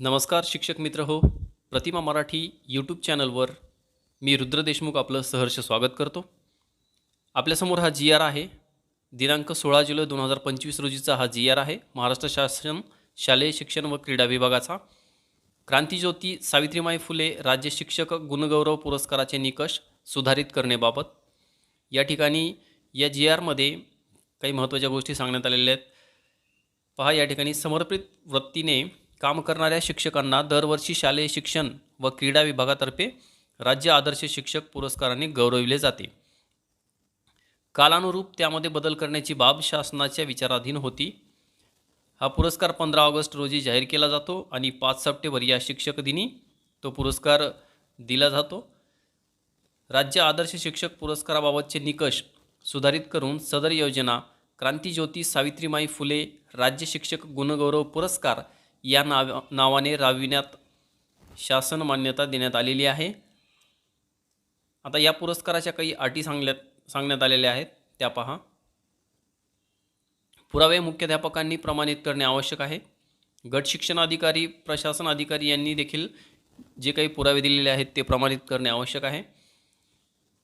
नमस्कार शिक्षक मित्र हो. प्रतिमा मराठी यूट्यूब चॅनलवर मी रुद्र देशमुख आपलं सहर्ष स्वागत करतो. आपल्यासमोर हा जी आर आहे. दिनांक सोळा जुलै दोन हजार पंचवीस रोजीचा हा जी आर आहे. महाराष्ट्र शासन शालेय शिक्षण व क्रीडा विभागाचा. क्रांतीज्योती सावित्रीमाई फुले राज्य शिक्षक गुणगौरव पुरस्काराचे निकष सुधारित करण्याबाबत. या ठिकाणी या जी आरमध्ये काही महत्त्वाच्या गोष्टी सांगण्यात आलेल्या आहेत. पहा या ठिकाणी समर्पित वृत्तीने काम करणाऱ्या शिक्षकांना दरवर्षी शालेय शिक्षण व क्रीडा विभागातर्फे राज्य आदर्श शिक्षक पुरस्काराने गौरविले जाते. कालानुरूप त्यामध्ये बदल करण्याची बाब शासनाच्या विचाराधीन होती. हा पुरस्कार पंधरा ऑगस्ट रोजी जाहीर केला जातो आणि पाच सप्टेंबर या शिक्षक दिनी तो पुरस्कार दिला जातो. राज्य आदर्श शिक्षक पुरस्काराबाबतचे निकष सुधारित करून सदर योजना क्रांतीज्योती सावित्रीमाई फुले राज्य शिक्षक गुणगौरव पुरस्कार या नाव नावाने राबविण्यात शासन मान्यता देण्यात आलेली आहे. आता या पुरस्काराच्या काही अटी सांगण्यात सांगण्यात आलेल्या आहेत. त्या पहा. पुरावे मुख्याध्यापकांनी प्रमाणित करणे आवश्यक आहे. गट शिक्षण अधिकारी प्रशासन अधिकारी यांनी देखील जे काही पुरावे दिलेले आहेत ते प्रमाणित करणे आवश्यक आहे.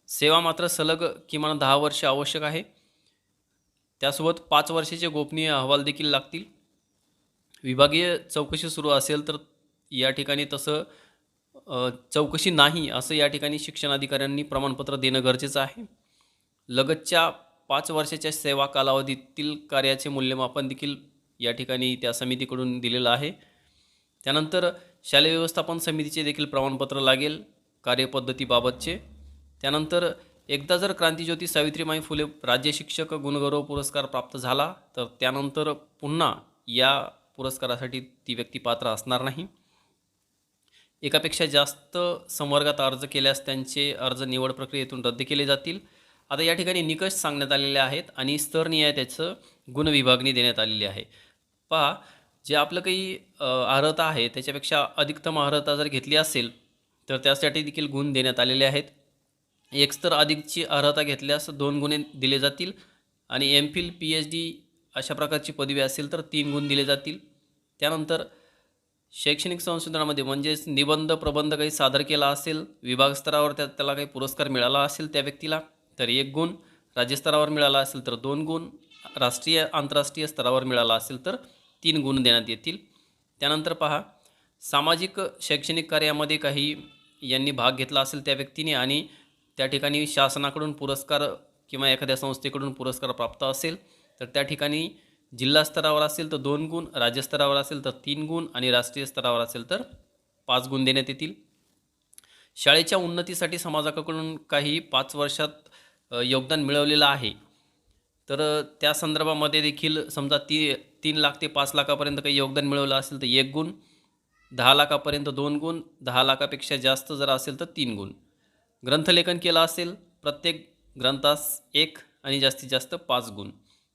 सेवा मात्र सलग किमान दहा वर्ष आवश्यक आहे. त्यासोबत पाच वर्षाचे गोपनीय अहवाल देखील लागतील. विभागीय चौकशी सुरू असेल तर या ठिकाणी तसं चौकशी नाही असं या ठिकाणी शिक्षणाधिकाऱ्यांनी प्रमाणपत्र देणं गरजेचं आहे. लगतच्या पाच वर्षाच्या सेवा कालावधीतील कार्याचे मूल्यमापन देखील या ठिकाणी त्या समितीकडून दिलेलं आहे. त्यानंतर शालेय व्यवस्थापन समितीचे देखील प्रमाणपत्र लागेल कार्यपद्धतीबाबतचे. त्यानंतर एकदा जर क्रांतीज्योती सावित्रीमाई फुले राज्य शिक्षक गुणगौरव पुरस्कार प्राप्त झाला तर त्यानंतर पुन्हा या पुरस्कारासाठी ती व्यक्ती पात्र असणार नाही. एकापेक्षा जास्त संवर्गात अर्ज केल्यास त्यांचे अर्ज निवड प्रक्रियेतून रद्द केले जातील. आता या ठिकाणी निकष सांगण्यात आलेले आहेत आणि स्तरनिहाय त्याचं गुणविभागणी देण्यात आलेली आहे. पहा जे आपलं काही अर्हता आहे त्याच्यापेक्षा अधिकतम अर्हता जर घेतली असेल तर त्यासाठी देखील गुण देण्यात आलेले आहेत. एक स्तर अधिकची अर्हता घेतल्यास दोन गुणे दिले जातील आणि M Phil P H D अशा प्रकारची पदवी असेल तर तीन गुण दिले जातील. त्यानंतर शैक्षणिक संशोधनामध्ये म्हणजेच निबंध प्रबंध काही सादर केला असेल विभाग स्तरावर त्या त्याला काही पुरस्कार मिळाला असेल त्या व्यक्तीला तर एक गुण. राज्यस्तरावर मिळाला असेल तर दोन गुण. राष्ट्रीय आंतरराष्ट्रीय स्तरावर मिळाला असेल तर तीन गुण देण्यात येतील. त्यानंतर पहा सामाजिक शैक्षणिक कार्यामध्ये काही यांनी भाग घेतला असेल त्या व्यक्तीने आणि त्या ठिकाणी शासनाकडून पुरस्कार किंवा एखाद्या संस्थेकडून पुरस्कार प्राप्त असेल तर त्या ठिकाणी जिल्हा स्तरावर असेल तर दोन गुण राज्यस्तरावर असेल तर तीन गुण आणि राष्ट्रीय स्तरावर असेल तर पाच गुण देण्यात येतील. शाळेच्या उन्नतीसाठी समाजाकडून काही पाच वर्षात योगदान मिळवलेलं आहे. तर त्या संदर्भामध्ये देखील समजा ती तीन लाख ते पाच लाखापर्यंत काही योगदान मिळवलं असेल तर एक गुण दहा लाखापर्यंत दोन गुण दहा लाखापेक्षा जास्त जर असेल तर तीन गुण. ग्रंथलेखन केलं असेल प्रत्येक ग्रंथास एक आणि जास्तीत जास्त पाच गुण.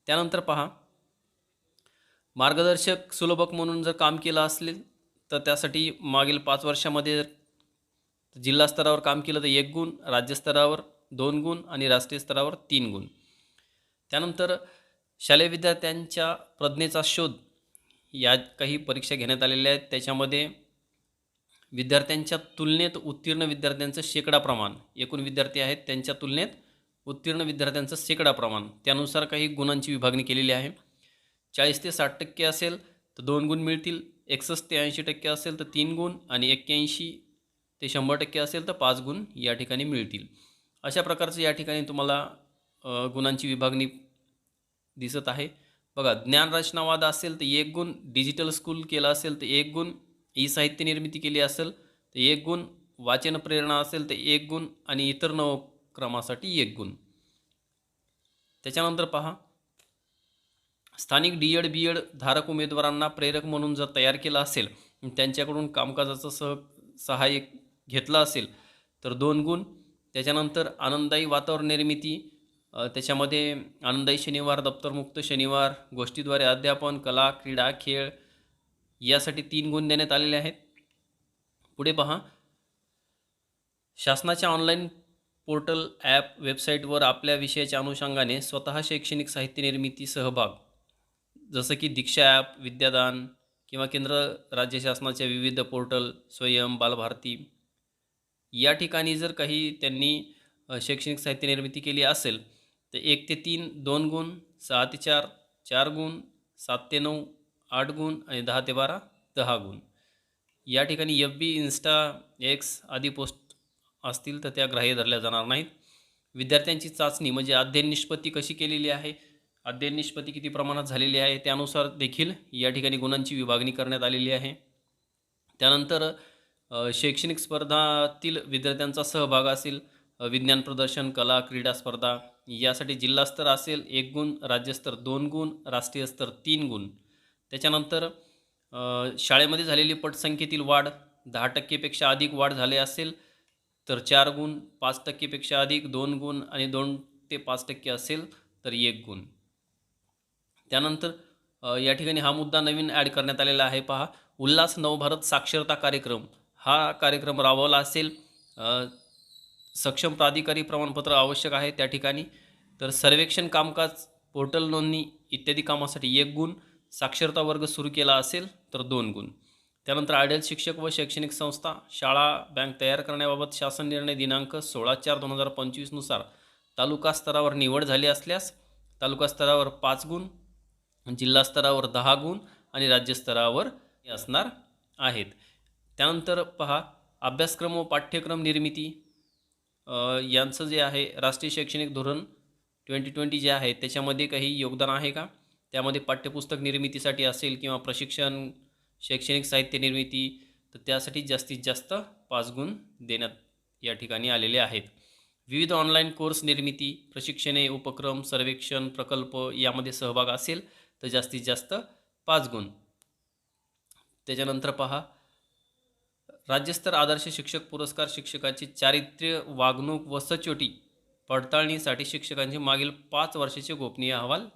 त्यानंतर पहा मार्गदर्शक सुलभक म्हणून जर काम केलं असेल तर त्यासाठी मागील पाच वर्षामध्ये जर जिल्हा स्तरावर काम केलं तर एक गुण राज्यस्तरावर दोन गुण आणि राष्ट्रीय स्तरावर तीन गुण. त्यानंतर शालेय विद्यार्थ्यांच्या प्रज्ञेचा शोध या काही परीक्षा घेण्यात आलेल्या आहेत. त्याच्यामध्ये विद्यार्थ्यांच्या तुलनेत उत्तीर्ण विद्यार्थ्यांचं शेकडा प्रमाण एकूण विद्यार्थी आहेत त्यांच्या तुलनेत उत्तीर्ण विद्यार्थ्यांचं शेकडा प्रमाण त्यानुसार काही गुणांची विभागणी केलेली आहे. चाळीस ते साठ टक्के असेल तर दोन गुण मिळतील. एकसष्ट ते ऐंशी टक्के असेल तर तीन गुण. आणि एक्क्याऐंशी ते शंभर टक्के असेल तर पाच गुण या ठिकाणी मिळतील. अशा प्रकारचं या ठिकाणी तुम्हाला गुणांची विभागणी दिसत आहे. बघा ज्ञानरचनावाद असेल तर एक गुण. डिजिटल स्कूल केला असेल तर एक गुण. ई साहित्य निर्मिती केली असेल तर एक गुण. वाचन प्रेरणा असेल तर एक गुण. आणि इतर नवक्रमासाठी एक गुण. त्याच्यानंतर पहा स्थानिक डी एड बी एड धारक उमेदवारांना प्रेरक म्हणून जर तयार केला असेल त्यांच्याकडून कामकाजाचं सह सहाय्य घेतलं असेल तर दोन गुण. त्याच्यानंतर आनंददायी वातावरण निर्मिती त्याच्यामध्ये आनंददायी शनिवार दप्तरमुक्त शनिवार गोष्टीद्वारे अध्यापन कला क्रीडा खेळ यासाठी तीन गुण देण्यात आलेले आहेत. पुढे पहा. शासनाच्या ऑनलाईन पोर्टल ॲप वेबसाईटवर आपल्या विषयाच्या अनुषंगाने स्वतः शैक्षणिक साहित्य निर्मिती सहभाग जसं की दीक्षा ॲप विद्यादान किंवा केंद्र राज्य शासनाच्या विविध पोर्टल स्वयं बालभारती या ठिकाणी जर काही त्यांनी शैक्षणिक साहित्य निर्मिती केली असेल तर एक ते तीन दोन गुण सहा ते चार चार गुण सात ते नऊ आठ गुण आणि दहा ते बारा दहा गुण. या ठिकाणी एफ बी इन्स्टा एक्स आदी पोस्ट असतील तर त्या ग्राह्य धरल्या जाणार नाहीत. विद्यार्थ्यांची चाचणी म्हणजे अध्ययन निष्पत्ती कशी केलेली आहे अध्ययन निष्पत्ती किती प्रमाणात झालेली आहे त्यानुसार देखील या ठिकाणी गुणांची विभागणी करण्यात आलेली आहे. त्यानंतर शैक्षणिक स्पर्धातील विद्यार्थ्यांचा सहभाग असेल विज्ञान प्रदर्शन कला क्रीडा स्पर्धा यासाठी जिल्हास्तर असेल एक गुण राज्यस्तर दोन गुण राष्ट्रीय स्तर तीन गुण. त्याच्यानंतर शाळेमध्ये झालेली पटसंख्येतील वाढ दहा टक्केपेक्षा अधिक वाढ झाले असेल तर चार गुण पाच टक्केपेक्षा अधिक दोन गुण आणि दोन ते पाच टक्के असेल तर एक गुण. त्यानंतर या ठिकाणी हा मुद्दा नवीन ॲड करण्यात आलेला आहे. पहा उल्हास नवभारत साक्षरता कार्यक्रम. हा कार्यक्रम राबवला असेल. सक्षम प्राधिकारी प्रमाणपत्र आवश्यक आहे त्या ठिकाणी. तर सर्वेक्षण कामकाज पोर्टल नोंदणी इत्यादी कामासाठी एक गुण. साक्षरता वर्ग सुरू केला असेल तर दोन गुण. त्यानंतर आयडल शिक्षक व शैक्षणिक संस्था शाळा बँक तयार करण्याबाबत शासन निर्णय दिनांक सोळा चार दोन हजार पंचवीसनुसार तालुका स्तरावर निवड झाली असल्यास तालुका स्तरावर पाच गुण जिल्हास्तरावर दहा गुण आणि राज्यस्तरावर हे असणार आहेत. त्यानंतर पहा अभ्यासक्रम व पाठ्यक्रम निर्मिती. यांचं जे आहे राष्ट्रीय शैक्षणिक धोरण ट्वेंटी ट्वेंटी जे आहे त्याच्यामध्ये काही योगदान आहे का? त्यामध्ये पाठ्यपुस्तक निर्मितीसाठी असेल किंवा प्रशिक्षण शैक्षणिक साहित्य निर्मिती तर त्यासाठी जास्तीत जास्त पाच गुण देण्यात या ठिकाणी आलेले आहेत. विविध ऑनलाईन कोर्स निर्मिती प्रशिक्षणे उपक्रम सर्वेक्षण प्रकल्प यामध्ये सहभाग असेल. तर जास्तीत जास्त पाच गुण. त्याच्यानंतर पहा राज्यस्तर आदर्श शिक्षक पुरस्कार शिक्षकाची चारित्र्य वागणूक व सचोटी पडताळणीसाठी शिक्षकांचे मागील पाच वर्षाचे गोपनीय अहवाल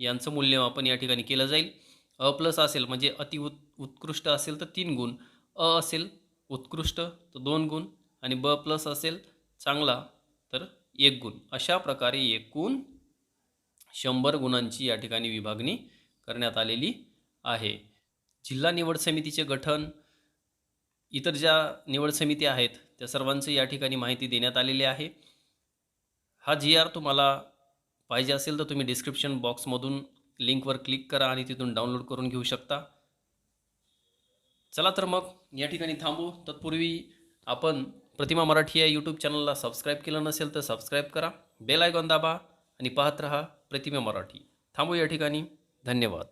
यांचं मूल्यमापन या ठिकाणी केलं जाईल. अ प्लस असेल म्हणजे अति उत् उत्कृष्ट असेल तर तीन गुण. अ असेल उत्कृष्ट तर दोन गुण. आणि ब प्लस असेल चांगला तर एक गुण. अशा प्रकारे एकूण शंभर गुणांची या ठिकाणी विभागणी करण्यात आलेली आहे. जिल्हा निवड समितीचे गठन इतर ज्या निवड समिती आहेत त्या सर्वांचं या ठिकाणी माहिती देण्यात आलेली आहे. हा जी आर तुम्हाला पाहिजे असेल तर तुम्ही डिस्क्रिप्शन बॉक्समधून लिंकवर क्लिक करा आणि तिथून डाउनलोड करून घेऊ शकता. चला तर मग या ठिकाणी थांबू. तत्पूर्वी आपण प्रतिमा मराठी या यूट्यूब चॅनलला सबस्क्राईब केलं नसेल तर सबस्क्राईब करा. बेल आयकॉन दाबा आणि पाहत रहा. प्रतिमा मराठी. थांबू या ठिकाणी. धन्यवाद.